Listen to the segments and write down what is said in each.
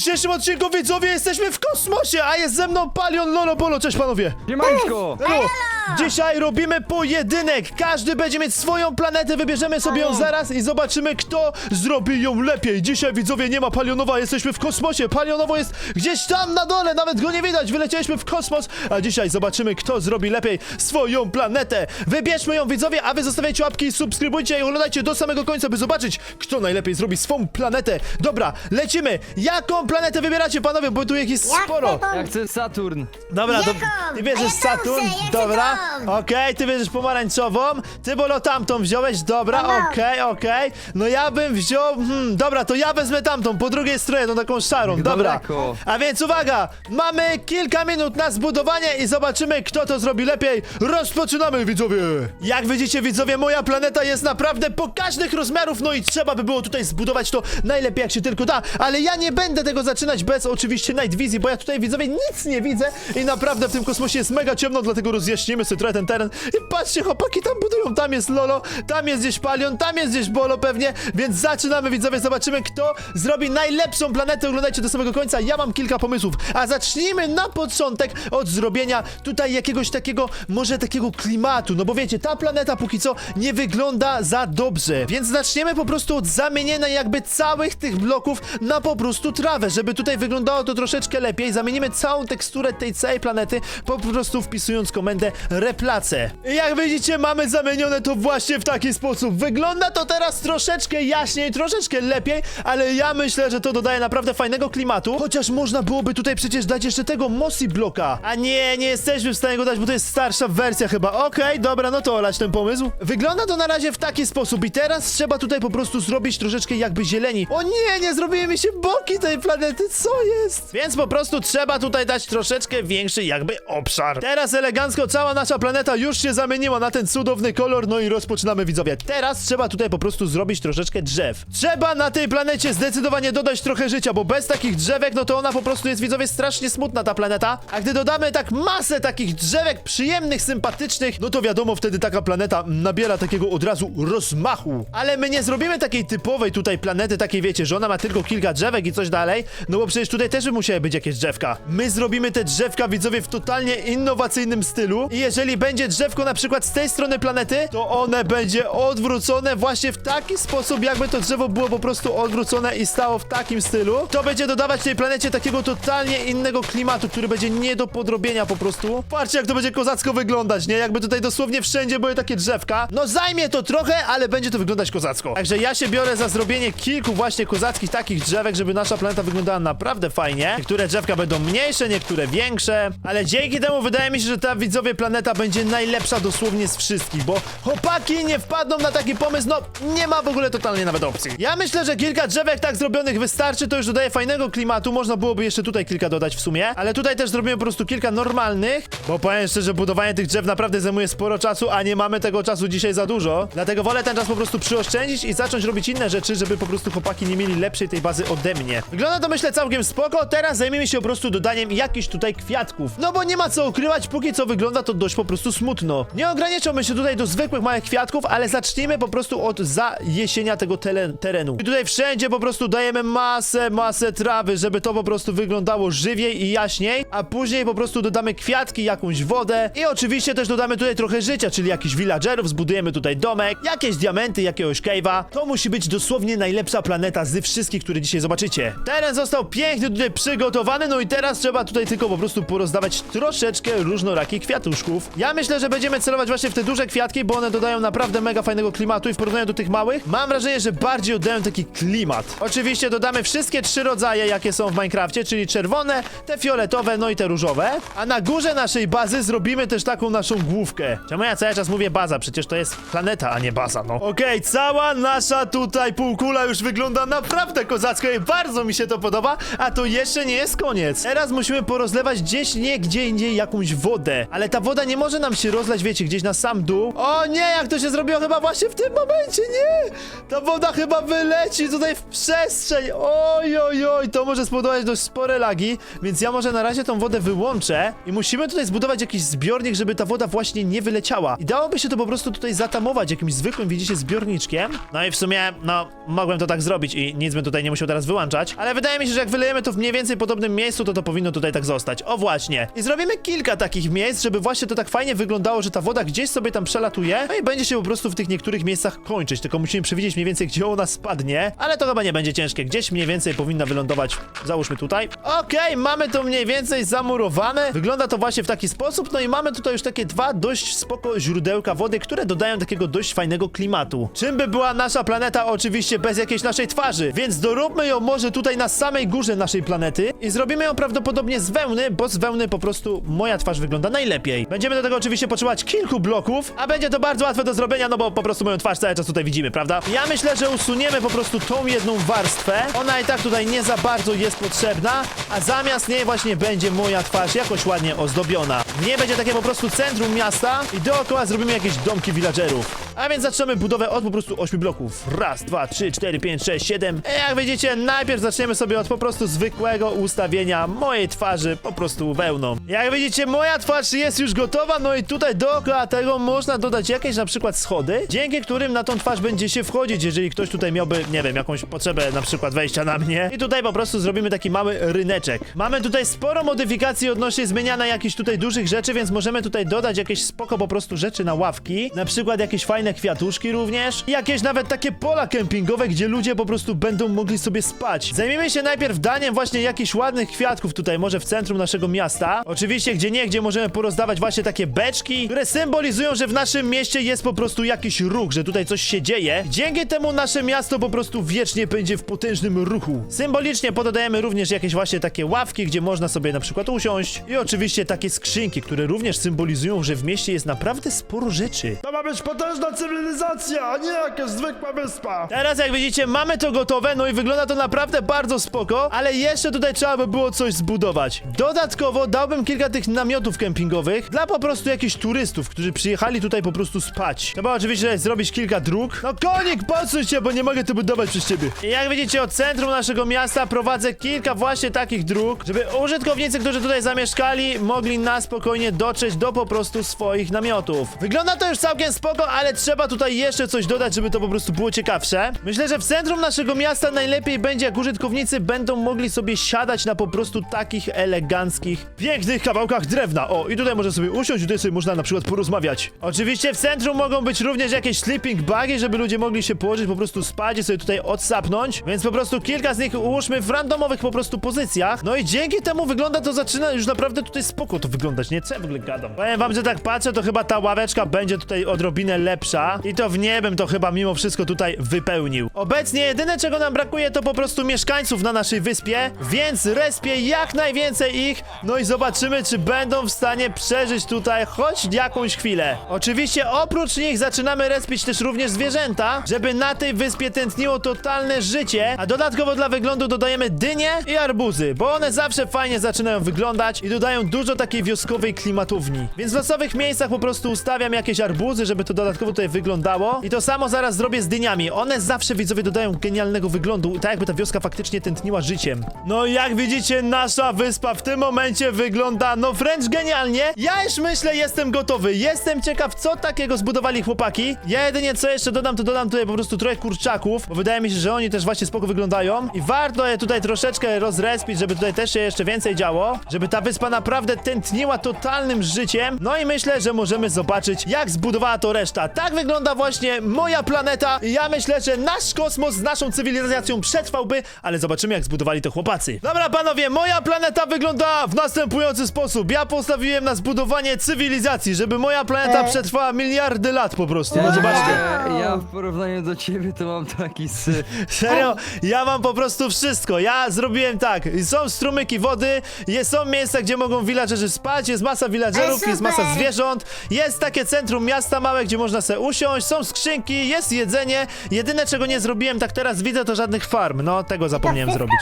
dzisiejszym odcinku widzowie jesteśmy w kosmosie, a jest ze mną Palion Lolo Bolo. Cześć panowie! Siemanko! Elo! Dzisiaj robimy pojedynek. Każdy będzie mieć swoją planetę, wybierzemy sobie ją zaraz i zobaczymy, kto zrobi ją lepiej. Dzisiaj widzowie nie ma Palionowa, jesteśmy w kosmosie. Palionowo jest gdzieś tam na dole, nawet go nie widać. Wylecieliśmy w kosmos, a dzisiaj zobaczymy, kto zrobi lepiej swoją planetę. Wybierzmy ją widzowie, a wy zostawiajcie łapki i subskrybujcie i oglądajcie do samego końca, by zobaczyć, kto najlepiej zrobi swą planetę. Dobra, lecimy. Jaką planetę wybieracie panowie, bo tu ich jest sporo. ty to- Ja chcę Saturn! Dobra, to Jaką? ty A ja Saturn, tą chcę, ja chcę dobra, tą. Okej, ty bierzesz pomarańczową, ty Bolo tamtą wziąłeś, dobra, Dobra. okej, okej, no ja bym wziął, hmm, dobra, to ja wezmę tamtą, po drugiej stronie, tą taką szarą, dobra, daleko. a więc uwaga, mamy kilka minut na zbudowanie i zobaczymy, kto to zrobi lepiej, rozpoczynamy widzowie, jak widzicie widzowie, moja planeta jest naprawdę pokaźnych rozmiarów, no i trzeba by było tutaj zbudować to najlepiej jak się tylko da, ale ja nie będę tego zaczynać bez oczywiście Night Vision, bo ja tutaj widzowie nic nie widzę i naprawdę w tym kosmosie jest mega ciemno, dlatego rozjaśnimy sobie trochę ten teren i patrzcie, chłopaki tam budują, tam jest Lolo, tam jest gdzieś Palion, tam jest gdzieś Bolo pewnie, więc zaczynamy widzowie, zobaczymy kto zrobi najlepszą planetę, oglądajcie do samego końca, ja mam kilka pomysłów, a zacznijmy na początek od zrobienia tutaj jakiegoś takiego, może takiego klimatu, no bo wiecie, ta planeta póki co nie wygląda za dobrze, więc zaczniemy po prostu od zamienienia jakby całych tych bloków na po prostu trawę, żeby tutaj wyglądało to troszeczkę lepiej, zamienimy całą teksturę tej całej planety, po prostu wpisując komendę replace. Jak widzicie, mamy zamienione to właśnie w taki sposób. Wygląda to teraz troszeczkę jaśniej, troszeczkę lepiej, ale ja myślę, że to dodaje naprawdę fajnego klimatu, chociaż można byłoby tutaj przecież dać jeszcze tego Mossy bloka. A nie, nie jesteśmy w stanie go dać, bo to jest starsza wersja chyba. Okej, dobra, no to olać ten pomysł. Wygląda to na razie w taki sposób i teraz trzeba tutaj po prostu zrobić troszeczkę jakby zieleni. O nie, nie zrobiły mi się boki tej planety, co jest? Więc po prostu trzeba tutaj dać troszeczkę większy jakby obszar. Teraz elegancko cała nasza planeta już się zamieniła na ten cudowny kolor, no i rozpoczynamy widzowie. Teraz trzeba tutaj po prostu zrobić troszeczkę drzew. Trzeba na tej planecie zdecydowanie dodać trochę życia, bo bez takich drzewek, no to ona po prostu jest widzowie strasznie smutna ta planeta. A gdy dodamy tak masę takich drzewek przyjemnych, sympatycznych, no to wiadomo, wtedy taka planeta nabiera takiego od razu rozmachu. Ale my nie zrobimy takiej typowej tutaj planety, takiej wiecie, że ona ma tylko kilka drzewek i coś dalej, no bo przecież tutaj też by musiały być jakieś drzewka. My zrobimy te drzewka, widzowie, w totalnie innowacyjnym stylu i jeżeli będzie drzewko na przykład z tej strony planety, to one będzie odwrócone właśnie w taki sposób, jakby to drzewo było po prostu odwrócone i stało w takim stylu. To będzie dodawać tej planecie takiego totalnie innego klimatu, który będzie nie do podrobienia po prostu. Patrzcie, jak to będzie kozacko wyglądać, nie? Jakby tutaj dosłownie wszędzie były takie drzewka. No zajmie to trochę, ale będzie to wyglądać kozacko. Także ja się biorę za zrobienie kilku właśnie kozackich takich drzewek, żeby nasza planeta wyglądała naprawdę fajnie. Niektóre drzewka będą mniejsze, niektóre większe, ale dzięki temu wydaje mi się, że ta widzowie planeta będzie najlepsza dosłownie z wszystkich, bo chłopaki nie wpadną na taki pomysł, no nie ma w ogóle totalnie nawet opcji. Ja myślę, że kilka drzewek tak zrobionych wystarczy, to już dodaje fajnego klimatu, można byłoby jeszcze tutaj kilka dodać w sumie, ale tutaj też zrobimy po prostu kilka normalnych, bo powiem szczerze, budowanie tych drzew naprawdę zajmuje sporo czasu, a nie mamy tego czasu dzisiaj za dużo, dlatego wolę ten czas po prostu przyoszczędzić i zacząć robić inne rzeczy, żeby po prostu chłopaki nie mieli lepszej tej bazy ode mnie. Wygląda to myślę całkiem spoko, teraz zajmiemy się po prostu dodaniem jakichś tutaj kwiatków, no bo nie ma co ukrywać, póki co wygląda to dość po prostu smutno. Nie ograniczamy się tutaj do zwykłych małych kwiatków, ale zacznijmy po prostu od zajesienia tego terenu. I tutaj wszędzie po prostu dajemy masę, masę trawy, żeby to po prostu wyglądało żywiej i jaśniej, a później po prostu dodamy kwiatki, jakąś wodę i oczywiście też dodamy tutaj trochę życia, czyli jakichś villagerów, zbudujemy tutaj domek, jakieś diamenty, jakiegoś cave'a. To musi być dosłownie najlepsza planeta z wszystkich, które dzisiaj zobaczycie. Teren został pięknie tutaj przygotowany, no i teraz trzeba tutaj tylko po prostu porozdawać troszeczkę różnorakich kwiatuszków. Ja myślę, że będziemy celować właśnie w te duże kwiatki, bo one dodają naprawdę mega fajnego klimatu i w porównaniu do tych małych, mam wrażenie, że bardziej oddają taki klimat. Oczywiście dodamy wszystkie trzy rodzaje, jakie są w Minecrafcie, czyli czerwone, te fioletowe, no i te różowe. A na górze naszej bazy zrobimy też taką naszą główkę. Czemu ja cały czas mówię baza? Przecież to jest planeta, a nie baza, no. Okej, cała nasza tutaj półkula już wygląda naprawdę kozacko i bardzo mi się to podoba, a to jeszcze nie jest koniec. Teraz musimy porozlewać gdzieś nie gdzie indziej jakąś wodę, ale ta woda nie może nam się rozlać, wiecie, gdzieś na sam dół. O nie, jak to się zrobiło chyba właśnie w tym momencie, nie! Ta woda chyba wyleci tutaj w przestrzeń. Oj, oj, oj, to może spowodować dość spore lagi, więc ja może na razie tą wodę wyłączę i musimy tutaj zbudować jakiś zbiornik, żeby ta woda właśnie nie wyleciała. I dałoby się to po prostu tutaj zatamować jakimś zwykłym, widzicie, zbiorniczkiem. No i w sumie, no, mogłem to tak zrobić i nic bym tutaj nie musiał teraz wyłączać, ale wydaje mi się, że jak wylejemy to w mniej więcej podobnym miejscu, to to powinno tutaj tak zostać. O właśnie. I zrobimy kilka takich miejsc, żeby właśnie to tak fajnie wyglądało, że ta woda gdzieś sobie tam przelatuje, no i będzie się po prostu w tych niektórych miejscach kończyć, tylko musimy przewidzieć mniej więcej, gdzie ona spadnie, ale to chyba nie będzie ciężkie. Gdzieś mniej więcej powinna wylądować, załóżmy tutaj. Okej, mamy to mniej więcej zamurowane. Wygląda to właśnie w taki sposób, no i mamy tutaj już takie dwa dość spoko źródełka wody, które dodają takiego dość fajnego klimatu. Czym by była nasza planeta? Oczywiście bez jakiejś naszej twarzy, więc doróbmy ją może tutaj na samej górze naszej planety i zrobimy ją prawdopodobnie z wełny, bo z wełny po prostu moja twarz wygląda najlepiej. Będziemy do tego oczywiście potrzebować kilku bloków, a będzie to bardzo łatwe do zrobienia, no bo po prostu moją twarz cały czas tutaj widzimy, prawda? Ja myślę, że usuniemy po prostu tą jedną warstwę. Ona i tak tutaj nie za bardzo jest potrzebna, a zamiast niej właśnie będzie moja twarz jakoś ładnie ozdobiona. W niej będzie takie po prostu centrum miasta i dookoła zrobimy jakieś domki villagerów. A więc zaczynamy budowę od po prostu 8 bloków. Raz, dwa, trzy, cztery, pięć, sześć, siedem. Jak widzicie, najpierw zaczniemy sobie od po prostu zwykłego ustawienia mojej twarzy po prostu wełną. Jak widzicie, moja twarz jest już gotowa, no i tutaj dookoła tego można dodać jakieś na przykład schody, dzięki którym na tą twarz będzie się wchodzić, jeżeli ktoś tutaj miałby, nie wiem, jakąś potrzebę na przykład wejścia na mnie. I tutaj po prostu zrobimy taki mały ryneczek. Mamy tutaj sporo modyfikacji odnośnie zmieniania jakichś tutaj dużych rzeczy, więc możemy tutaj dodać jakieś spoko po prostu rzeczy na ławki, na przykład jakieś fajne kwiatuszki również, jakieś nawet takie pola kempingowe, gdzie ludzie po prostu będą mogli sobie spać. Zajmijmy się najpierw daniem właśnie jakichś ładnych kwiatków tutaj, może w centrum naszego miasta. Oczywiście, gdzie nie, gdzie możemy porozdawać właśnie takie beczki, które symbolizują, że w naszym mieście jest po prostu jakiś ruch, że tutaj coś się dzieje. Dzięki temu nasze miasto po prostu wiecznie będzie w potężnym ruchu. Symbolicznie pododajemy również jakieś właśnie takie ławki, gdzie można sobie na przykład usiąść i oczywiście takie skrzynki, które również symbolizują, że w mieście jest naprawdę sporo rzeczy. To ma być potężna cywilizacja, a nie jakaś zwykła wyspa. Teraz jak widzicie mamy to gotowe, no i wygląda to naprawdę bardzo spoko, ale jeszcze tutaj trzeba by było coś zbudować. Dodatkowo dałbym kilka tych namiotów kempingowych dla po prostu jakichś turystów, którzy przyjechali tutaj po prostu spać. Trzeba oczywiście zrobić kilka dróg. No konik, podsuń się, bo nie mogę tu budować przez ciebie. I jak widzicie od centrum naszego miasta prowadzę kilka właśnie takich dróg, żeby użytkownicy, którzy tutaj zamieszkali, mogli na spokojnie dotrzeć do po prostu swoich namiotów. Wygląda to już całkiem spoko, ale trzeba tutaj jeszcze coś dodać, żeby to po prostu było ciekawsze. Myślę, że w centrum naszego miasta najlepiej będzie, jak użytkownicy będą mogli sobie siadać na po prostu takich eleganckich, pięknych kawałkach drewna. O, i tutaj można sobie usiąść, tutaj sobie można na przykład porozmawiać. Oczywiście w centrum mogą być również jakieś sleeping bagi, żeby ludzie mogli się położyć, po prostu spać i sobie tutaj odsapnąć. Więc po prostu kilka z nich ułóżmy w randomowych po prostu pozycjach. No i dzięki temu wygląda to zaczyna już naprawdę tutaj spoko to wyglądać, nie? Co ja w ogóle gadam? Powiem wam, że tak patrzę, to chyba ta ławeczka będzie tutaj odrobinę lepsza. I to w nie bym to chyba mimo wszystko tutaj wypełnił. Obecnie jedyne czego nam brakuje to po prostu mieszkańców na naszej wyspie, więc respię jak najwięcej ich. No i zobaczymy, czy będą w stanie przeżyć tutaj choć jakąś chwilę. Oczywiście oprócz nich zaczynamy respić też również zwierzęta, żeby na tej wyspie tętniło totalne życie, a dodatkowo dla wyglądu dodajemy dynie i arbuzy, bo one zawsze fajnie zaczynają wyglądać i dodają dużo takiej wioskowej klimatowni. Więc w losowych miejscach po prostu ustawiam jakieś arbuzy, żeby to dodatkowo tutaj wyglądało. I to samo zaraz zrobię z dyniami. One zawsze widzowie dodają genialnego wyglądu, tak jakby ta wioska faktycznie tętniła życiem. No i jak widzicie, nasza wyspa w tym momencie wygląda no wręcz genialnie. Ja już myślę, jestem gotowy. Jestem ciekaw, co takiego zbudowali chłopaki. Ja jedynie co jeszcze dodam, to dodam tutaj po prostu trochę kurczaków, bo wydaje mi się, że oni też właśnie spoko wyglądają. I warto je tutaj troszeczkę rozrespić, żeby tutaj też się jeszcze więcej działo, żeby ta wyspa naprawdę tętniła totalnym życiem. No i myślę, że możemy zobaczyć, jak zbudowała to reszta. Tak wygląda właśnie moja planeta. Ja myślę, że nasz kosmos z naszą cywilizacją przetrwałby, ale zobaczymy, jak zbudowali to chłopacy. Dobra, panowie, moja planeta wygląda w następujący sposób. Ja postawiłem na zbudowanie cywilizacji, żeby moja planeta E. przetrwała miliardy lat po prostu. No zobaczcie. Ja, ja w porównaniu do ciebie to mam taki sy. Serio, ja mam po prostu wszystko. Ja zrobiłem tak. Są strumyki wody, jest, są miejsca, gdzie mogą villagerzy spać, jest masa villagerów, Ale jest masa super. zwierząt, jest takie centrum miasta małe, gdzie można sobie usiąść, są skrzynki, jest jedzenie. Jedyne, czego nie zrobiłem, tak teraz widzę, to żadnych farm. No, tego zapomniałem zrobić.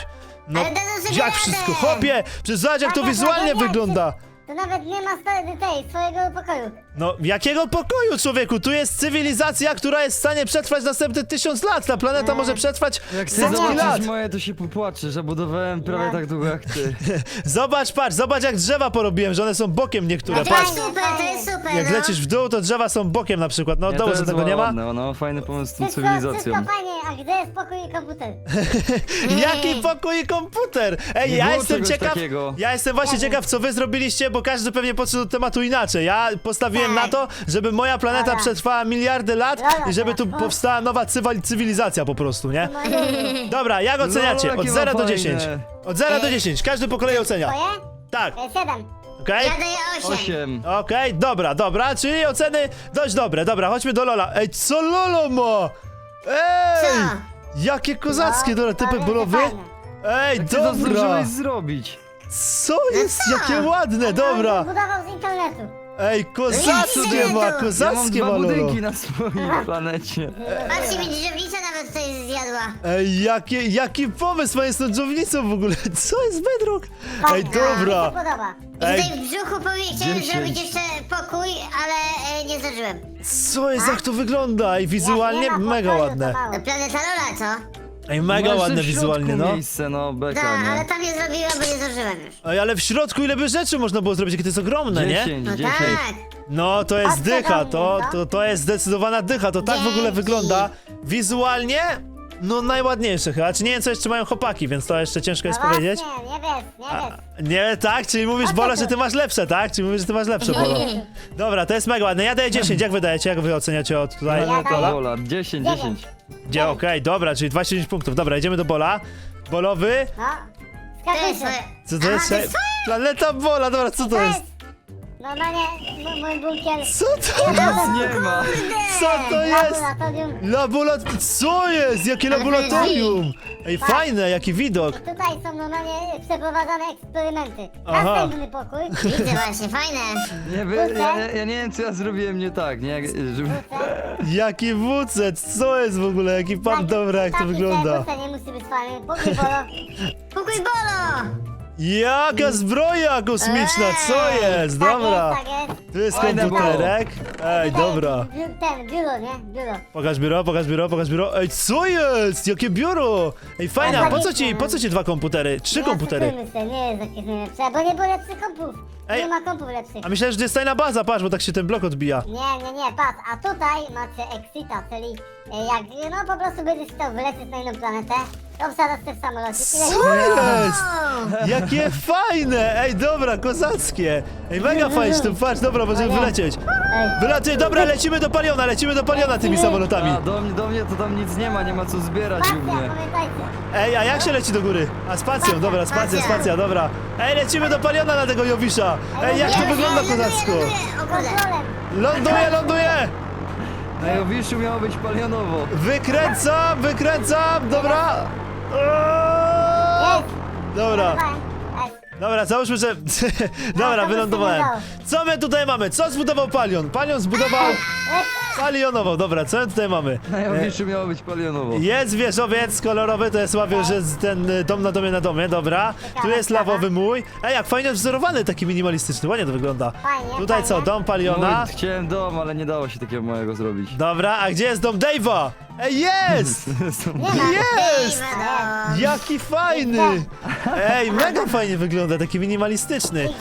No, Ale to jak wszystko? Hopie! Przecież zobacz, jak to wizualnie wygląda. To nawet nie ma sta- tej, swojego pokoju. No, jakiego pokoju, człowieku? Tu jest cywilizacja, która jest w stanie przetrwać następne tysiąc lat. Ta planeta może przetrwać Jak ty setki lat. zobaczysz moje, to się popłaczesz, że budowałem prawie No. tak długo jak ty. Zobacz, patrz, zobacz jak drzewa porobiłem, że one są bokiem niektóre, No patrz. fajnie, super, to jest super, Jak no. lecisz w dół, to drzewa są bokiem na przykład. No, Nie, dołu, to że jest tego nie ma. ładne, no fajny pomysł z tą Wszystko, wszystko cywilizacją. fajnie, a gdzie jest pokój i komputer? Jaki pokój i komputer! Ej, Nie ja było jestem czegoś ciekaw. takiego. Ja jestem właśnie ciekaw, co wy zrobiliście, bo każdy pewnie podszedł do tematu inaczej. Ja postawiłem Tak. na to, żeby moja planeta Dobra. przetrwała miliardy lat i żeby tu powstała nowa cywil- cywilizacja po prostu, nie? No, nie, Dobra, jak oceniacie? jakie Od ma 0 do fajne. 10. Od 0 do 10. Każdy po kolei ocenia. Twoje? Tak, E, Siedem. okej? Ja daję 8. Osiem. Okej, dobra, dobra, czyli oceny dość dobre. Dobra, chodźmy do Lola. Ej, co Lolo ma? Ej! Co? Jakie kozackie, dobra, typy No, bolowy. fajne. Ej, Jak ty to dobra! zdążyłeś zrobić? Co jest? Jakie ładne, dobra! No, budował z internetu. Ej, kozackie Nie, ma, to- Ja mam kozackie dwa ma Lolo. budynki na swojej planecie. Patrzcie, mi drzewnica nawet tutaj zjadła. Ej, jakie, jaki pomysł ma z tą dżownicą w ogóle? Co jest bedrock? Ej, Fajne. Mi się dobra. podoba. I Ej. tutaj w brzuchu powie, chciałem Dziesięć. zrobić jeszcze pokój, ale e, nie zdążyłem. Co jest, jak to wygląda? Ej, Jak wizualnie nie ma mega pokoju, to ładne. mało. Planeta Lola, co? Ej, mega Masz ładne w środku wizualnie, no. miejsce, no beka, Tak, ale nie? tam nie zrobiłem, bo nie zdążyłem już. Ej, ale w środku ile by rzeczy można było zrobić, jakie to jest ogromne, nie? Dziesięć, No dziesięć. tak. No, to jest dycha, to, no. to, to jest zdecydowana dycha, to tak w ogóle Dzięki. wygląda. Wizualnie, no najładniejsze chyba, czy nie wiem co jeszcze mają chłopaki, więc to jeszcze ciężko jest No powiedzieć. właśnie, nie wiesz, nie wiesz. Nie, tak? Czyli mówisz, A Bolo, co że ty? masz lepsze, tak? Czyli mówisz, że ty masz lepsze, Bolo. Dobra, to jest mega ładne. Ja daję 10, jak wy dajecie? Jak wy oceniacie od tutaj? Ja daję- Lola, 10, Dziewięć. 10. Gdzie? Okej, dobra, czyli 29 punktów. Dobra, idziemy do Bola. Bolowy. No. Skakuj się. Co to Aha, jest? to jest Planeta Bola, dobra, co to jest? Normalnie m- mój bunkier. Co to jest? Nie ma! Co to jest? Laboratorium. Laborat... Co jest? Jakie Ale laboratorium? Ej, fajne, jaki widok. Tutaj są normalnie przeprowadzane eksperymenty. Aha. Następny pokój. Widzę właśnie, fajne. Nie, wy, ja, ja nie wiem co ja zrobiłem nie tak, nie? Jak- Żeby... Jaki wucet, co jest w ogóle? Jaki pan dobra, jak to taki wygląda. ten nie musi być fajny. Pokój bolo. Pokój Bolo! Jaka zbroja kosmiczna, co jest? Dobra. Tak jest, tak jest. Tu jest Fajne komputerek. Ej, dobra. biu- Ten, biuro, nie? Biuro. Pokaż biuro, pokaż biuro, pokaż biuro. Ej, co jest? Jakie biuro? Ej, fajne, a po co ci, po co ci dwa komputery? Trzy Nie komputery. oszukujmy się, nie jest jakieś najlepsze, bo nie było lepszych kompów. Ej. Nie ma kompów lepszych. A myślałem, że to jest tajna baza, patrz, bo tak się ten blok odbija. Nie, nie, nie, patrz, a tutaj macie Exita, czyli jak no po prostu będziesz chciał wylecieć na inną planetę, to wsadzasz się w samolocie i lecisz. Co jest? Jakie fajne! Ej, dobra, kozackie! Ej, mega fajnie, tu patrz, dobra, możemy wylecieć. Ej, Wylecie, dobra, lecimy do Paliona, lecimy do Paliona tymi samolotami. A, do mnie, do mnie to tam nic nie ma, nie ma co zbierać u mnie. pamiętajcie. Ej, a jak się leci do góry? A spacją, dobra, spacja, Spacja. dobra. Ej, lecimy do Paliona na tego Jowisza! Ej, jak to wygląda kozacko? Kontrolem. Ląduje, ląduje! Na Jowiszu miało być palionowo. Wykręcam, wykręcam, dobra! Eee! Dobra, dobra, załóżmy, że... Dobra, wylądowałem. Co my tutaj mamy? Co zbudował Palion? Palion zbudował... Palionował, dobra, co my tutaj mamy? Na E, Jowiszu miało być palionowo. Jest wieżowiec kolorowy, to jest ławię, że z- ten y, dom na domie na domie, dobra. Tu jest lawowy mój. Ej, jak fajnie wzorowany, taki minimalistyczny, ładnie to wygląda. Fajnie, Tutaj co, fajnie. dom Paliona. Mój, chciałem dom, ale nie dało się takiego mojego zrobić. Dobra, a gdzie jest dom Dave'a? Ej, jest! Nie ma. Jest! Jaki fajny! Ej, mega fajnie wygląda, taki minimalistyczny. XD.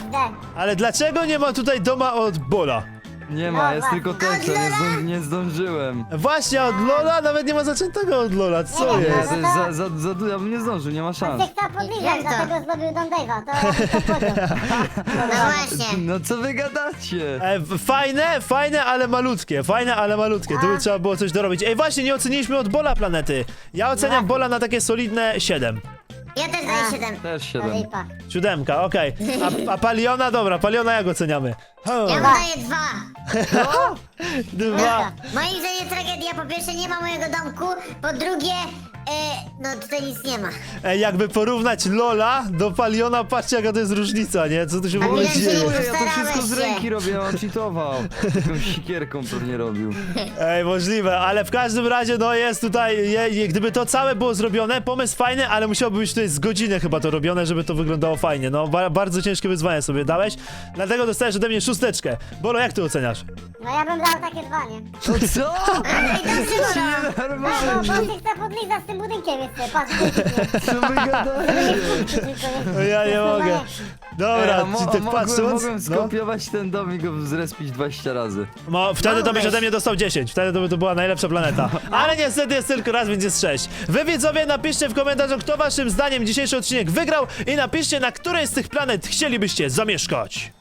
Ale dlaczego nie ma tutaj doma od Bola? Nie ma, jest tylko ten, co nie, zdąży, nie zdążyłem. Właśnie, od Lola nawet nie ma zaczętego od Lola, co Nie, Nie, jest? to jest za, za, za, ja bym nie zdążył, nie ma szans. się chciał podliżać, to? dlatego zrobił Don Dave'a. To. No właśnie. No co wy gadacie? E, w- fajne, fajne, ale malutkie. Fajne, ale malutkie. Tu by trzeba było coś dorobić. Ej, właśnie, nie oceniliśmy od Bola planety. Ja oceniam Bola na takie solidne 7. Ja też daję 7. Też 7. lipa. Siódemka, okej. A, a Paliona, dobra, Paliona jak oceniamy? Ja mu daję 2. dwa. Moim zdaniem tragedia, po pierwsze nie ma mojego domku, po drugie no tutaj nic nie ma. Ej, jakby porównać Lola do Paliona, patrzcie jaka to jest różnica, nie? Co tu się w ogóle że dzieje? Ja to wszystko z ręki robię, on cheatował. Jakąś sikierką pewnie robił. Ej, możliwe, ale w każdym razie, no jest tutaj, je, je, gdyby to całe było zrobione, pomysł fajny, ale musiałby być tutaj z godziny chyba to robione, żeby to wyglądało fajnie. No, ba bardzo ciężkie wyzwanie sobie dałeś, dlatego dostajesz ode mnie szósteczkę. Bolo, jak ty oceniasz? No ja bym dał takie dwa, nie? To co? Ej, dobrze, Bolo. No, bo Normalnie. bo się chce podlizać z tym budynkiem jeszcze, patrz, nie? Co wy gadacie? No ja nie mogę. Dobra, mo- czy ty mogłem, patrząc? mogłem No, skopiować ten dom i go zrespić 20 razy. no, wtedy to byś ode mnie dostał 10, wtedy to by to była najlepsza planeta. Ale niestety jest tylko raz, więc jest 6. Wy widzowie napiszcie w komentarzu, kto waszym zdaniem dzisiejszy odcinek wygrał i napiszcie, na której z tych planet chcielibyście zamieszkać.